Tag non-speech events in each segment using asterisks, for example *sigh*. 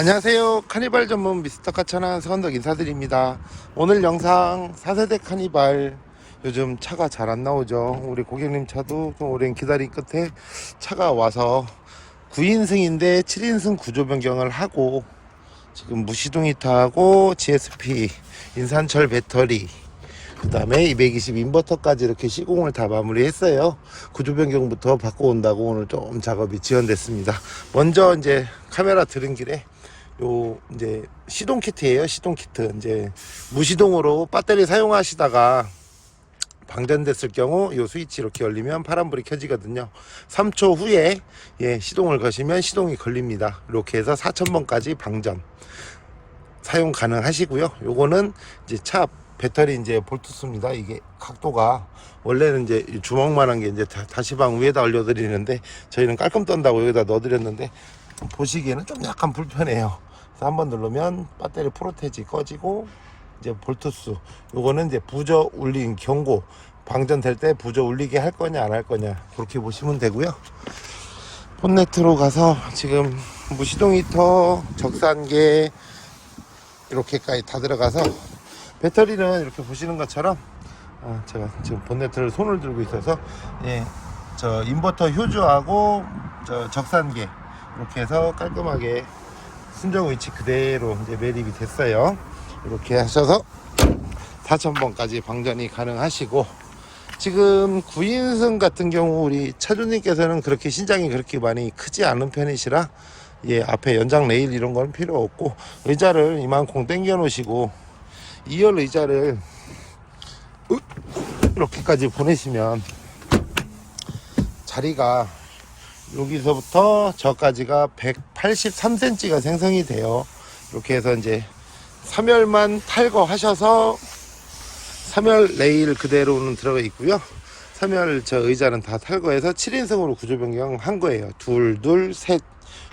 안녕하세요. 카니발 전문 미스터 카차나 서원덕 인사드립니다. 오늘 영상 4세대 카니발 요즘 차가 잘 안 나오죠. 우리 고객님 차도 좀 오랜 기다림 끝에 차가 와서 9인승인데 7인승 구조 변경을 하고 지금 무시동 히터하고 GSP 인산철 배터리 그 다음에 220 인버터까지 이렇게 시공을 다 마무리했어요. 구조 변경부터 바꿔온다고 오늘 좀 작업이 지연됐습니다. 먼저 이제 카메라 들은 길에 요 이제 시동 키트예요. 시동 키트. 이제 무시동으로 배터리 사용하시다가 방전됐을 경우 요 스위치 이렇게 열리면 파란불이 켜지거든요. 3초 후에 예, 시동을 거시면 시동이 걸립니다. 이렇게 해서 4000번까지 방전 사용 가능하시고요. 요거는 이제 차 배터리 이제 볼트스입니다. 이게 각도가 원래는 이제 주먹만한 게 이제 다- 다시방 위에다 올려드리는데 저희는 깔끔 떤다고 여기다 넣어드렸는데 보시기에는 좀 약간 불편해요. 그래서 한번 누르면 배터리 프로테지 꺼지고 이제 볼트스 요거는 이제 부저 울린 경고 방전될 때 부저 울리게 할 거냐 안 할 거냐 그렇게 보시면 되고요. 본네트로 가서 지금 무시동 히터 적산계 이렇게까지 다 들어가서 배터리는 이렇게 보시는 것처럼 어, 제가 지금 본네트를 손을 들고 있어서 예, 저 인버터 효주하고 저 적산계 이렇게 해서 깔끔하게 순정 위치 그대로 이제 매립이 됐어요. 이렇게 하셔서 4,000번까지 방전이 가능하시고 지금 9인승 같은 경우 우리 차주님께서는 그렇게 신장이 그렇게 많이 크지 않은 편이시라 예 앞에 연장 레일 이런 건 필요 없고 의자를 이만큼 당겨 놓으시고 2열 의자를 으, 이렇게까지 보내시면 자리가 여기서부터 저까지가 183cm가 생성이 돼요. 이렇게 해서 이제 3열만 탈거하셔서 3열 레일 그대로는 들어가 있고요. 3열 저 의자는 다 탈거해서 7인승으로 구조 변경한 거예요. 둘, 둘, 셋.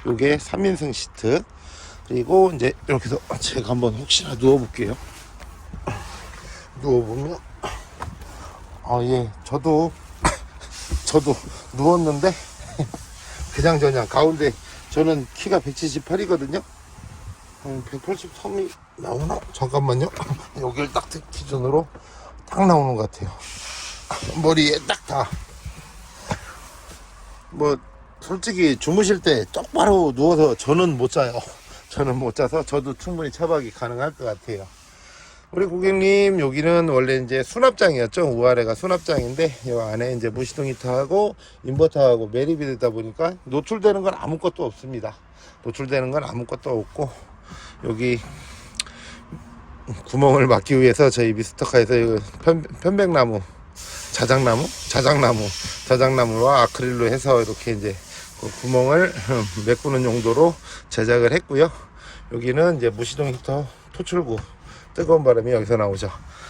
요게 3인승 시트. 그리고 이제 이렇게 해서 제가 한번 혹시나 누워볼게요. 누워보면 아예 저도 *coughs* 저도 누웠는데 *laughs* 그냥 저냥 가운데 저는 키가 178이거든요? 한 183이 나오나? 잠깐만요. *coughs* 여기를 딱 기준으로 딱 나오는 것 같아요. *coughs* 머리에 딱 다. 뭐 솔직히 주무실 때 똑바로 누워서 저는 못 자요. *laughs* 저는 못 자서 저도 충분히 차박이 가능할 것 같아요 우리 고객님 여기는 원래 이제 수납장이었죠? 우아래가 수납장인데 이 안에 이제 무시동 히터하고 인버터하고 매립이 되다 보니까 노출되는 건 아무것도 없습니다. 노출되는 건 아무것도 없고 여기 구멍을 막기 위해서 저희 미스터카에서 편, 편백나무 자작나무? 자작나무 자작나무와 아크릴로 해서 이렇게 이제 그 구멍을 *laughs* 메꾸는 용도로 제작을 했고요. 여기는 이제 무시동 히터 토출구 뜨거운 바람이 여기서 나오죠.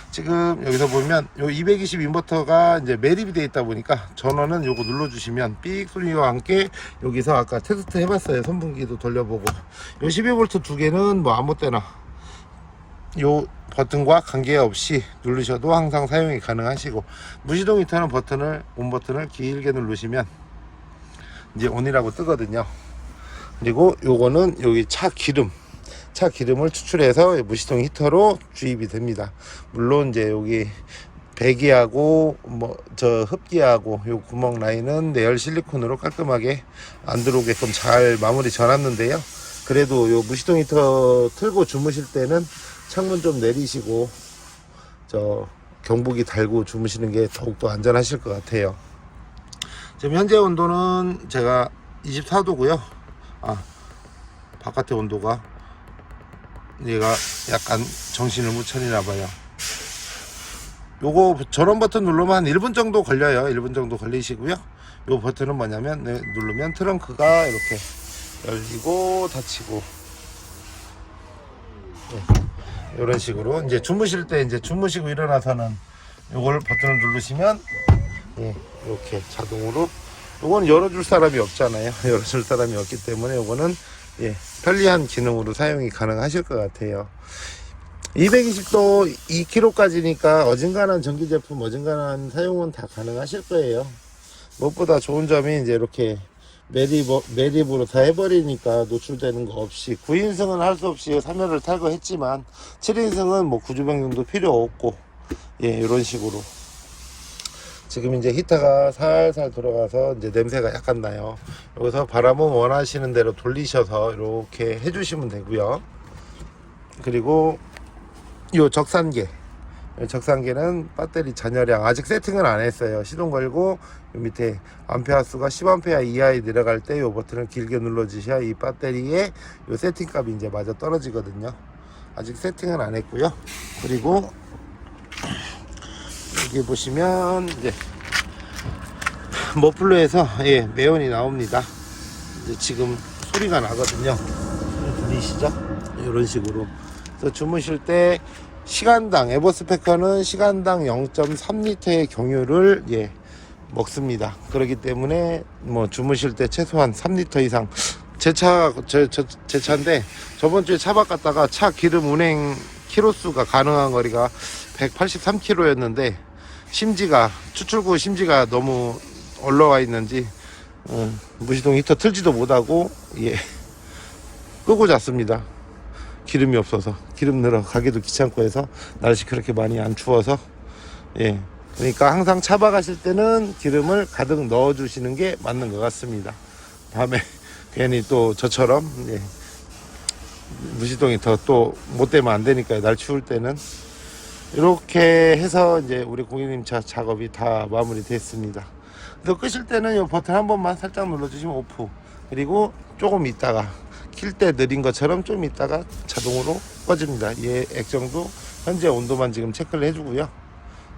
지금 여기서 보면 요 220 인버터가 이제 매립이 되어 있다 보니까 전원은 요거 눌러주시면 삑 소리와 함께 여기서 아까 테스트 해봤어요. 선풍기도 돌려보고 요 12V 두 개는 뭐 아무 때나 요 버튼과 관계없이 누르셔도 항상 사용이 가능하시고 무시동 히터는 버튼을 온 버튼을 길게 누르시면 이제 온이라고 뜨거든요. 그리고 요거는 여기 차 기름 차 기름을 추출해서 무시동 히터로 주입이 됩니다. 물론 이제 여기 배기하고 뭐 저 흡기하고 요 구멍 라인은 내열 실리콘으로 깔끔하게 안 들어오게끔 잘 마무리 져놨는데요. 그래도 요 무시동 히터 틀고 주무실 때는 창문 좀 내리시고 저 경보기 달고 주무시는 게 더욱더 안전하실 것 같아요. 지금 현재 온도는 제가 24도고요. 아 바깥의 온도가 얘가 약간 정신을 못 차리나 봐요. 요거 전원 버튼 누르면 한 1분 정도 걸려요. 1분 정도 걸리시고요. 요 버튼은 뭐냐면 네, 누르면 트렁크가 이렇게 열리고 닫히고 네, 이런 식으로 이제 주무실 때 이제 주무시고 일어나서는 요걸 버튼을 누르시면 예, 이렇게 자동으로 요건 열어줄 사람이 없잖아요. *laughs* 열어줄 사람이 없기 때문에 요거는 예, 편리한 기능으로 사용이 가능하실 것 같아요. 220도 2kg까지니까 어진간한 전기 제품, 어진간한 사용은 다 가능하실 거예요. 무엇보다 좋은 점이 이제 이렇게 매립, 매립으로 다 해버리니까 노출되는 거 없이 9인승은 할 수 없이 3열을 탈거했지만 7인승은 뭐 구조 변경도 필요 없고 예 이런 식으로 지금 이제 히터가 살살 돌아가서 이제 냄새가 약간 나요. 여기서 바람은 원하시는 대로 돌리셔서 이렇게 해주시면 되고요. 그리고 요 적산계. 이 적산계는 배터리 잔여량 아직 세팅을 안 했어요. 시동 걸고 요 밑에 암페어 수가 10A 이하에 내려갈 때요 버튼을 길게 눌러주셔야 이 배터리의 요 세팅 값이 이제 마저 떨어지거든요. 아직 세팅은 안 했고요. 그리고 여기 보시면 이제 머플러에서 예 매연이 나옵니다. 이제 지금 소리가 나거든요. 들리시죠? 이런 식으로. 그래서 주무실 때 시간당 에버스페커는 시간당 0.3리터의 경유를 예 먹습니다. 그렇기 때문에 뭐 주무실 때 최소한 3리터 이상. 제 차, 제, 저, 제 차인데 저번 주에 차 바꿨다가 차 기름 운행 키로수가 가능한 거리가 183km였는데 심지가 추출구 심지가 너무 올라와 있는지 어, 무시동 히터 틀지도 못하고 예. 끄고 잤습니다. 기름이 없어서. 기름 넣으러 가기도 귀찮고 해서 날씨 그렇게 많이 안 추워서 예. 그러니까 항상 차 박으실 때는 기름을 가득 넣어 주시는 게 맞는 것 같습니다. 밤에 괜히 또 저처럼 예. 무시동이 더또못 되면 안 되니까요. 날 추울 때는 이렇게 해서 이제 우리 고객님 차 작업이 다 마무리 됐습니다. 그래서 끄실 때는 이 버튼 한 번만 살짝 눌러주시면 오프. 그리고 조금 있다가 킬 때 느린 것처럼 좀 있다가 자동으로 꺼집니다. 얘 액정도 현재 온도만 지금 체크를 해주고요.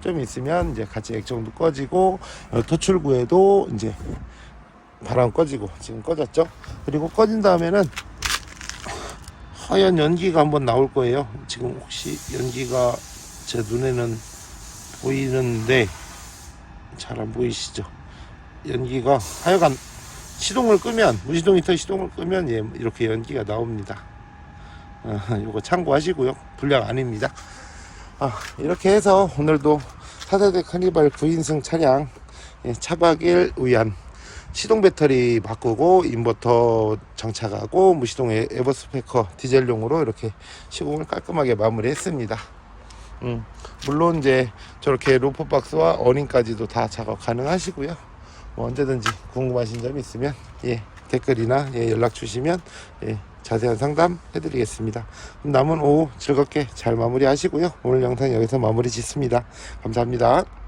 좀 있으면 이제 같이 액정도 꺼지고 어, 토출구에도 이제 바람 꺼지고 지금 꺼졌죠. 그리고 꺼진 다음에는 하얀 연기가 한번 나올 거예요. 지금 혹시 연기가 제 눈에는 보이는데 잘 안 보이시죠? 연기가 하여간 시동을 끄면 무시동 히터 시동을 끄면 예, 이렇게 연기가 나옵니다. 아, 요거 참고하시고요. 불량 아닙니다. 아, 이렇게 해서 오늘도 4세대 카니발 9인승 차량 예, 차박일 위한 시동 배터리 바꾸고 인버터 장착하고 무시동 에- 에버스페커 디젤용으로 이렇게 시공을 깔끔하게 마무리했습니다. 음, 물론 이제 저렇게 로프 박스와 어닝까지도 다 작업 가능하시고요. 뭐 언제든지 궁금하신 점 있으면 예 댓글이나 예, 연락 주시면 예, 자세한 상담 해드리겠습니다. 남은 오후 즐겁게 잘 마무리하시고요. 오늘 영상 여기서 마무리 짓습니다. 감사합니다.